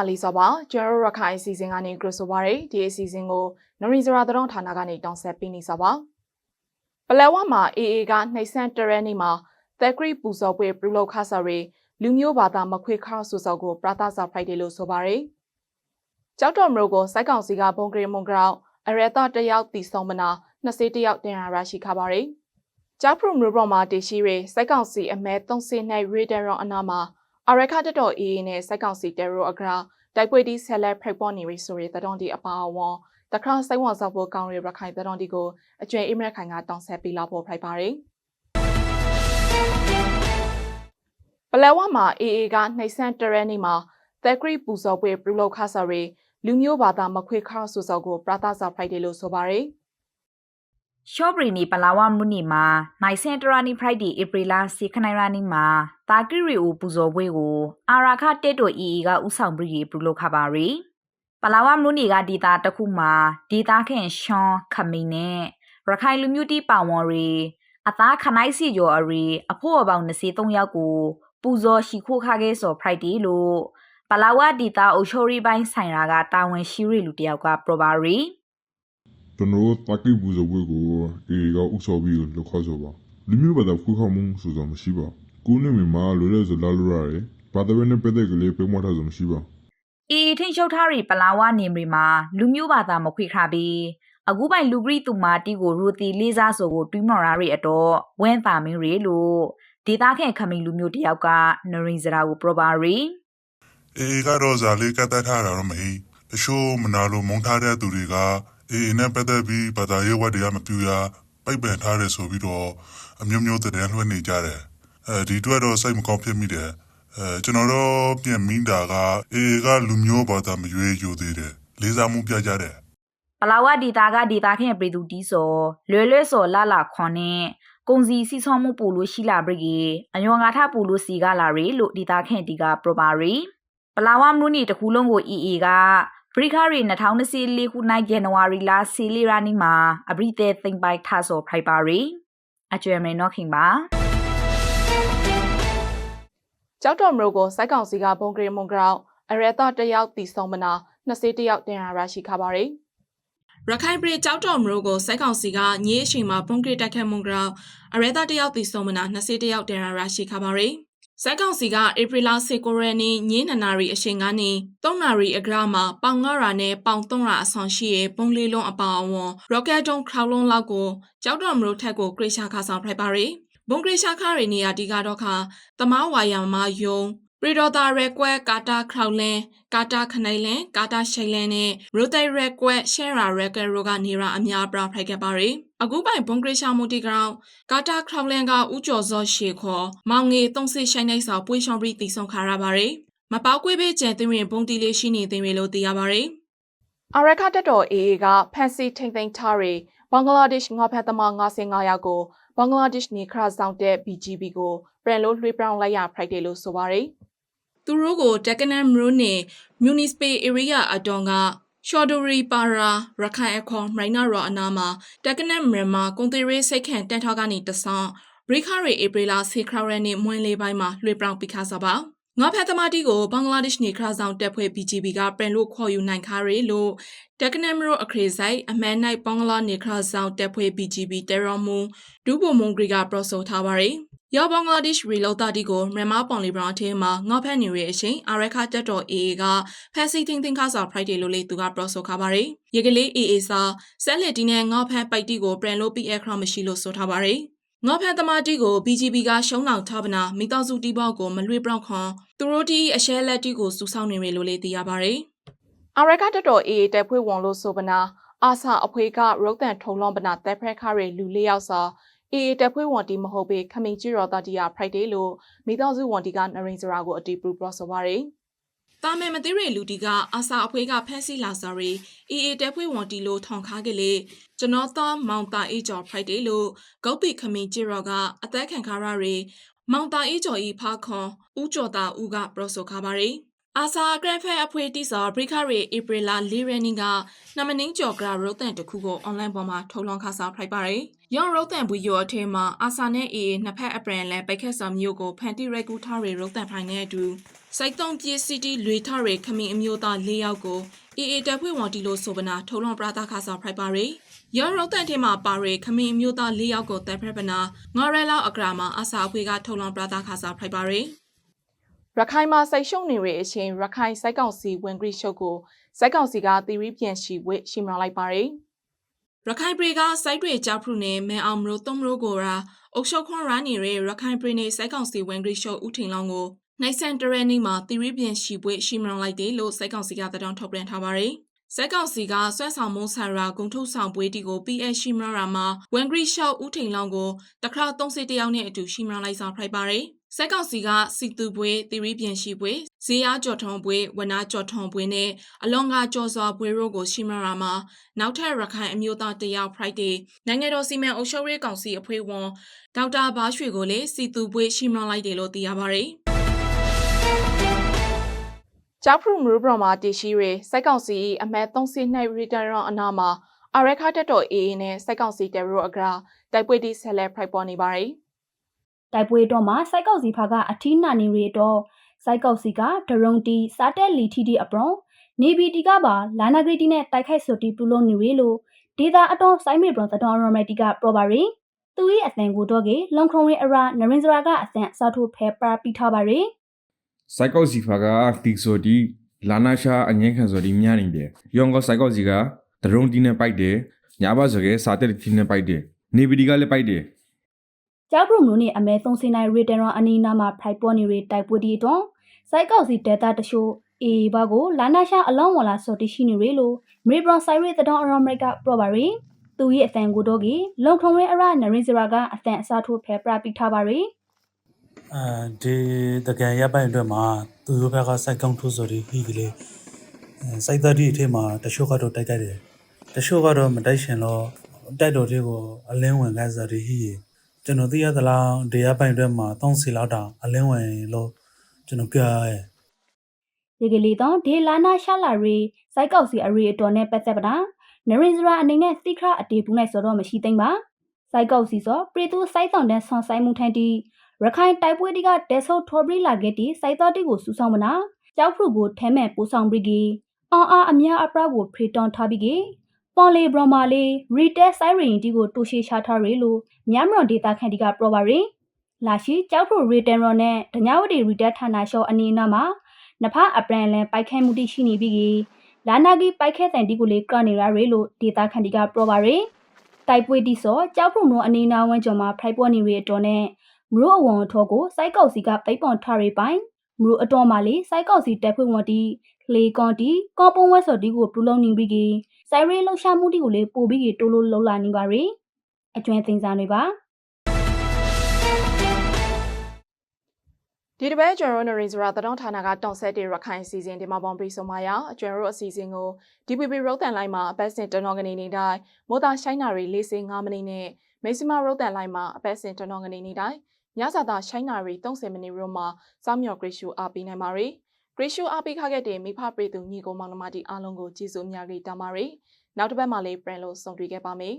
အားလုံးတာလီစောပါကျွန်တော်တို့ရခိုင်အစီအစဉ်ကနေကြိုဆိုပါရစေဒီအစီအစဉ်ကိုနရီဇရာသတော်ဌာနကနေတောင်းဆက်ပေးနေစောပါပလဲဝမှာ AA ကနှိပ်စက်တရဲနေမှာသက်ကရီပူဇော်ပွဲပြုလုပ်ခါစားရီလူမျိုးဘာသာမခွေခါဆူဆောက်ကိုပရာသစာဖိုက်တယ်လို့ဆိုပါရစေကြောက်တော်မျိုးကိုစိုက်ကောင်စီကဘုံဂရီမွန်ဂရောက်အရတာတယောက်တီဆောင်မနာနှစ်စေးတယောက်တင်ရရရှိခပါရစေကြောက်ဖရမျိုးပေါ်မှာတရှိရီစိုက်ကောင်စီအမဲ၃စေနိုင်ရေဒရွန်အနာမှာ အရခတ်တော်အေးနဲ့စိုက်ကောင်စီတဲရိုအဂရာတိုက်ပွဲဒီဆက်လက်ဖိတ်ပေါ်နေရီဆိုရီတတော်ဒီအပါအဝန်တခါစိုက်ဝန်ဆောက်ဖို့ကောင်းရီရခိုင်တတော်ဒီကိုအကျွဲအိမရခိုင်ကတောင်းဆက်ပေးလာဖို့ဖိုက်ပါရယ်ပလဲဝမှာ AA ကနှိပ်စက်တရဲနေမှာသက်ကရီပူဇော်ပွဲပြုလုပ်ခါစားရီလူမျိုးဘာသာမခွေခါဆူဆောက်ကိုပရာသစာဖိုက်တယ်လို့ဆိုပါရယ် ရှော့ဘရီနီပလာဝမူနီမှာနိုင်စင်တရာနီဖရိုက်ဒီဧပြီလစီခနိုင်ရာနီမှာတာကီရီအိုပူဇော်ပွဲကိုအာရာခတက်တိုအီအီကဥဆောင်ပြီးပြုလုပ်ခပါရီပလာဝမူနီကဒေတာတစ်ခုမှာဒေတာခင်ရှွန်ခမီနဲ့ရခိုင်လူမျိုးတီပါဝန်ရီအသားခနိုင်စီကျော်အရီအဖို့အပေါင်း23ယောက်ကိုပူဇော်ရှိခိုးခခဲ့စော်ဖရိုက်ဒီလို့ပလာဝဒေတာအိုချိုရီပိုင်းဆိုင်ရာကတာဝန်ရှိရီလူတယောက်ကပရပါရီ ကျွန်တော်တို့တာကိပူဇော်ပွဲကိုအေကဥဆော်ပြီးလောက်ခဆိုပါလူမျိုးဘာသာခွေးခေါမှုဆိုတော့မရှိပါကိုနေမမှာလွယ်လွယ်စလာလိုရတယ်ဘာသာပဲနဲ့ပတ်သက်ကလေးပြမထားဆိုမရှိပါအေထိန်ချုပ်ထားရီပလာဝနေမီမှာလူမျိုးဘာသာမခွေခါပြီးအခုပိုင်လူဂရီတူမာတီကိုရူတီလေးစားဆိုကိုတွီးမော်ရာရီအတော့ဝဲတာမင်းရီလို့ဒေတာခန့်ခမင်းလူမျိုးတယောက်ကနရင်စရာကိုပရပါရီအေအေကတော့ဇာလေးကတ်သက်ထားတာတော့မဟိတချို့မနာလို့မုန်းထားတဲ့သူတွေက အေအေနဲ့ပတ်သက်ပြီးဘာသာရေးဝတ်တွေကမပြူရပိတ်ပင်ထားတယ်ဆိုပြီးတော့အမျိုးမျိုးတဲ့လွှဲနေကြတယ်အဲဒီအတွက်တော့စိတ်မကောင်းဖြစ်မိတယ်အဲကျွန်တော်တို့ပြင်မိတာကအေအေကလူမျိုးဘာသာမရွေးယူသေးတယ်လေးစားမှုပြကြတယ်ပလာဝဒေတာကဒေတာခန့်ပြည်သူတီးစောလွယ်လွယ်စောလာလာခွန်နဲ့ကုံစီစီဆောင်းမှုပူလို့ရှိလာပြီကြီးအညောငါထပူလို့စီကလာရီလို့ဒေတာခန့်တီကပရပါရီပလာဝမလူနီတခုလုံးကိုအီအီက ဘရိခရီ2024ခုနိုင်ဇန်နဝါရီလစီလီရာနီမှာအဘရိတဲသိမ့်ပိုက်ထဆော်ဖရိုက်ပါရီအကျွဲမင်းနော်ခင်ပါကြောက်တော်မျိုးကိုစိုက်ကောင်စီကဘုံဂရီမွန်ဂရောက်အရတာတယောက်တီဆောင်မနာနှစ်စေးတယောက်တင်ရရရှိခပါရယ်ရခိုင်ပြည်ကြောက်တော်မျိုးကိုစိုက်ကောင်စီကညေးအချိန်မှာဘုံဂရီတက်ခတ်မွန်ဂရောက်အရတာတယောက်တီဆောင်မနာနှစ်စေးတယောက်တင်ရရရှိခပါရ ယ်စိုက်ကောင်စီကဧပြီလ19ရက်နေ့ညနေနာရီအချိန်ကနေ3နာရီအဂရမှာပေါင်9ရာနဲ့ပေါင်3ရာအဆောင်ရှိရဲ့ပုံလေးလုံးအပါအဝင်ရော့ကက်တုံးခရောင်းလုံးလောက်ကိုကြောက်တော်မျိုးထက်ကိုဂရိရှာခါဆောင်ဖိုက်ပါရယ်ဘုံဂရိရှာခါရီနေရာဒီကတော့ခါတမဝါယာမယုံ ပရီဒေါ်တာရက်ကွက်ကာတာခရောင်လန်ကာတာခနိုင်လန်ကာတာရှိန်လန်နဲ့ရိုတိုင်ရက်ကွက်ရှဲရာရက်ကွက်ရိုကနေရာအများပြဖိုက်ခဲ့ပါရယ်အခုပိုင်ဘုံဂရိရှာမူတီဂရောင်ကာတာခရောင်လန်ကဥကျော်စောရှေခေါ်မောင်ငေသုံးစစ်ရှိုင်းနိုင်စာပွေးရှောင်းပြီးတည်ဆုံခါရပါရယ်မပေါက်ကွေးပေးကျန်တင်ရင်ဘုံတီလေးရှိနေတင်ရလို့သိရပါရယ်အရခတက်တော် AA ကဖန်စီထိန်သိမ်းထားရီဘင်္ဂလားဒေ့ရှ်ငါဖက်သမား95ယောက်ကိုဘင်္ဂလားဒေ့ရှ်နေခရဆောင်တဲ့ BGB ကိုပြန်လို့လွှဲပြောင်းလိုက်ရဖိုက်တယ်လို့ဆိုပါရယ် သူတို့ကိုတက်ကနမ်မြို့နယ် Municipal Area အတောင်ကရှော်ဒိုရီပါရာရခိုင်အခေါ်မိုင်းနာရောအနာမှာတက်ကနမ်မြန်မာကွန်တီရေးစိတ်ခန့်တန်ထောက်ကနေတဆောင်းဘရိခရီဧပြီလဆေခရရနဲ့မွန်းလေးပိုင်းမှာလွှဲပြောင်းပြီးခါစားပါငါဖက်သမားတီကိုဘင်္ဂလားဒေ့ရှ်နေခရဆောင်တက်ဖွဲ့ BGB ကပြန်လို့ခေါ်ယူနိုင်ခါရီလို့တက်ကနမ်ရိုအခရေဆိုင်အမန်နိုင်ဘင်္ဂလားနေခရဆောင်တက်ဖွဲ့ BGB တေရော်မွန်ဒူဘိုမွန်ဂရီကပရိုဆိုထားပါရီ ရောက်ဘင်္ဂလားဒေ့ရှ်ရီလောတာတီကိုမြန်မာပွန်လီဘရောင်းအထင်းမှာငေါဖက်နေရဲ့အချိန်အာရခတက်တော် AA ကဖက်စီတင်းတင်းခါဆောင် Friday လို့လေသူကပရိုဆိုခါပါရီရေကလေး AA စာဆက်လက်တီနဲ့ငေါဖက်ပိုက်တီကိုပြန်လို့ PL ခရမရှိလို့ဆိုထားပါရီငေါဖက်သမားတီကို BGB ကရှုံးအောင်ထားပနာမိသားစုတီဘောက်ကိုမလွေပြောင်းခွန်သူတို့တီအရှဲလက်တီကိုစူဆောင်းနေရလို့လေသိရပါရီအာရခတက်တော် AA တက်ဖွဲ့ဝန်လို့ဆိုပနာအာဆာအဖွေကရုတ်တန်ထုံလွန်ပနာတက်ဖရက်ခရီလူလေးယောက်စာ အေအေတက်ဖွေးဝန်တီမဟုတ်ပေခမင်ကြီးရော်တာတီယာဖရိုက်ဒေးလို့မိသားစုဝန်တီကနရင်စရာကိုအတီပရူပရဆိုပါရယ်တာမဲမသိရလူတီကအာစာအဖွေးကဖက်စီလာစာရီအေအေတက်ဖွေးဝန်တီလို့ထောင်ခါကလေးကျွန်တော်သားမောင်တာအေးကျော်ဖရိုက်ဒေးလို့ဂုတ်ပိခမင်ကြီးရော်ကအသက်ခံခါရရီမောင်တာအေးကျော်ဤဖာခွန်ဦးကျော်တာဦးကပရဆိုခါပါရယ် အာစာဂရန်ဖက်အဖွဲ့တီစာဘရိခရီဧပြီလ၄ရက်နေ့ကနမနင်းကျော်ကရုတ်တန်တစ်ခုကိုအွန်လိုင်းပေါ်မှာထုတ်လွှင့်ခါစားဖိုက်ပါတယ်။ရောင်ရုတ်တန်ဘူးရောအထဲမှာအာစာနဲ့အေနှစ်ဖက်အပရန်လဲပိတ်ခက်စာမျိုးကိုဖန်တီရက်ကူထားရီရုတ်တန်ဖိုင်နဲ့အတူစိုက်တုံးပြေးစီတီလွေထားရီခမင်းအမျိုးသား၄ယောက်ကိုအေအေတပ်ဖွဲ့ဝန်တီလို့ဆိုပနာထုတ်လွှင့်ပရာတာခါစားဖိုက်ပါတယ်။ရောင်ရုတ်တန်ထဲမှာပါရီခမင်းအမျိုးသား၄ယောက်ကိုတပ်ဖက်ပနာငါရဲလောက်အကရာမှာအာစာအဖွဲ့ကထုတ်လွှင့်ပရာတာခါစားဖိုက်ပါတယ်။ ရခိုင်မှာစိတ်ရှုံနေရအချင်းရခိုင်စိုက်ကောင်စီဝင်ဂရိရှုပ်ကိုစိုက်ကောင်စီကတီရီပြန်ရှိဝစ်ရှိမလိုက်ပါတယ်။ရခိုင်ပြည်ကစိုက်တွေကြောက်ဖရုနဲ့မဲအောင်မလို့သုံးမလို့ကိုရာအုပ်ချုပ်ခွန်ရနေတဲ့ရခိုင်ပြည်နယ်စိုက်ကောင်စီဝင်ဂရိရှုပ်ဦးထင်လောင်းကိုနိုင်ဆန်တရဲနေ့မှာတီရီပြန်ရှိဝစ်ရှိမလိုက်တယ်လို့စိုက်ကောင်စီကတောင်းထုတ်ပြန်ထားပါတယ်။ စိုက်ကောင်စီကဆွဲဆောင်မုံဆန်ရာဂုံထုတ်ဆောင်ပွဲတီကို PS ရှိမရာမှာဝင်ဂရိရှုပ်ဦးထင်လောင်းကိုတခါ30တယောက်နဲ့အတူရှိမလိုက်ဆောင်ဖိုက်ပါတယ်။စက်ကောင်စီကစီတူပွဲတီရီပြန်ရှိပွဲဇေယျကြော်ထုံပွဲဝနာကြော်ထုံပွဲနဲ့အလွန်ကကြော်စွာပွဲတို့ကိုရှိမရာမှာနောက်ထပ်ရခိုင်အမျိုးသားတယောက် Friday နိုင်ငံတော်စီမံအုပ်ချုပ်ရေးကောင်စီအဖွဲ့ဝင်ဒေါက်တာဘားရွှေကိုလည်းစီတူပွဲရှိမလိုက်တယ်လို့သိရပါတယ်။ ကျောက်ဖရူမရူဘရမှာတည်ရှိရစိုက်ကောင်စီအမတ်32ရီတန်ရောအနာမှာအရက်ခတ်တက်တော်အေးနဲ့စိုက်ကောင်စီတဲရိုအကရာတိုက်ပွဲတီဆက်လက်ဖိုက်ပေါ်နေပါတယ်။တိုက်ပွဲတော့မှာစိုက်ကောက်စီဖာကအထီးနာနေရီတော့စိုက်ကောက်စီကဒရုံတီစားတက်လီထီတီအပရောနေဘီတီကပါလာနာဂရီတီနဲ့တိုက်ခိုက်ဆိုတီပူလုံးနေရီလို့ဒေတာအတော်စိုင်းမေဘရသတော်ရမတီကပရောပါရီသူ၏အသံကိုတော့ကေလုံခုံရီအရာနရင်စရာကအသံအစားထိုးဖဲပရာပီထားပါရီ စိုက်ကောက်စီဖာကတီဆိုဒီလာနာရှာအငင်းခံဆိုဒီမြနေတယ်ယောင်ကစိုက်ကောက်စီကဒရုံတီနဲ့ပိုက်တယ်ညာဘဆိုကေစာတက်တီနဲ့ပိုက်တယ်နေပီဒီကလည်းပိုက်တယ်ကျောက်ပရုံနိုနဲ့အမဲသုံးစင်နိုင်ရီတန်ရအနီနာမှာဖိုက်ပေါ်နေရီတိုက်ပွဲတီတော့စိုက်ကောက်စီဒေတာတရှို့အေဘာကိုလာနာရှာအလောင်းဝလာစော်တီရှိနေရီလို့မေဘရဆိုင်ရီတတော်အရမရိကပရောပါရီသူ၏အသံကိုတော့ကေလုံခုံရီအရာနရင်စရာကအသံအစားထိုးဖဲပရာပီထားပါရီ အဲဒီတကယ်ရပ်ပိုင်အတွက်မှာသူတို့ဘက်ကစိုက်ကောင်းထိုးစော်ဒီဟီကလေးအဲစိုက်သားဒီအထက်မှာတချို့ကတော့တိုက်ကြတယ်တချို့ကတော့မတိုက်ရှင်တော့တိုက်တော်တွေကိုအလင်းဝင်ကစားဒီဟီကျွန်တော်သိရသလားဒီရပ်ပိုင်အတွက်မှာ30လောက်တောင်အလင်းဝင်လို့ကျွန်တော်ပြောရဲဒီကလေးတော့ဒေလာနာရှာလာရီစိုက်ကောက်စီအရီအတော်နဲ့ပတ်သက်ပတာနရင်စရာအနေနဲ့သိခရအတေဘူးနိုင်ဆိုတော့မရှိသိမ့်ပါစိုက်ကောက်စီဆိုပရီတူစိုက်ဆောင်တဲ့ဆွန်ဆိုင်မှုထန်တီ ရခိုင်တိုက်ပွဲတီကတဲဆိုးထော်ဘရီလာခဲ့တီစိုက်တော်တီကိုစူဆောင်မနာကြောက်ဖရုကိုထဲမဲ့ပို့ဆောင်ပြီးကီအော်အားအများအပရာကိုဖရီတွန်ထားပြီးကီပေါ်လီဘရမာလီရီတက်ဆိုင်ရင်တီကိုတူရှိရှာထားရီလို့မြန်မွန်ဒေတာခန်တီကပရောပါရီလာရှိကြောက်ဖရုရီတန်ရောနဲ့ဒညာဝတီရီတက်ဌာနရှော့အနီးနားမှာနဖအပရန်လန်ပိုက်ခဲမှုတိရှိနေပြီးကြီးလာနာဂီပိုက်ခဲတန်တီကိုလေးကနေရရေလို့ဒေတာခန်တီကပရောပါရီတိုက်ပွဲတိစောကြောက်ဖုံတို့အနေနာဝန်းကျော်မှာဖိုက်ပေါ်နေရအတော်နဲ့ မရိုးအဝံအထောကိုစိုက်ကောက်စီကပိတ်ပွန်ထားရပိုင်မရိုးအတော်မှာလေစိုက်ကောက်စီတက်ဖွင့်ဝတီလေကွန်တီကော်ပုံဝဲစော်တီကိုပလူလုံးနေပြီးကြီးစိုက်ရဲလှရှာမှုတီကိုလေးပို့ပြီးကြီးတိုးလို့လှုပ်လာနေပါရီအကျွမ်းသိမ်းစားတွေပါဒီတစ်ပတ်ကျွန်တော်တို့နေစရာတတော်ဌာနကတောင်ဆက်တဲ့ရခိုင်အစီအစဉ်ဒီမှာပေါင်းပြီးဆုံးပါရကျွန်တော်တို့အစီအစဉ်ကို DPP ရုပ်တန်လိုင်းမှာအပတ်စဉ်တတော်ကနေနေတိုင်းမိုးသားရှိုင်းနာရီ၄၅မိနစ်နဲ့မိစမရုပ်တန်လိုင်းမှာအပတ်စဉ်တတော်ကနေနေတိုင်း ညစာသားရှိုင်းနာရီ30မိနစ်ရုံမှာစောင်းမြော်ဂရစ်ရှူအားပေးနိုင်ပါရီဂရစ်ရှူအားပေးခခဲ့တဲ့မိဖပရိသူညီကိုမောင်နှမတီအားလုံးကိုကျေးဇူးအများကြီးတောင်းပါရီနောက်တစ်ပတ်မှလည်းပြန်လို့ဆုံတွေ့ခဲ့ပါမယ်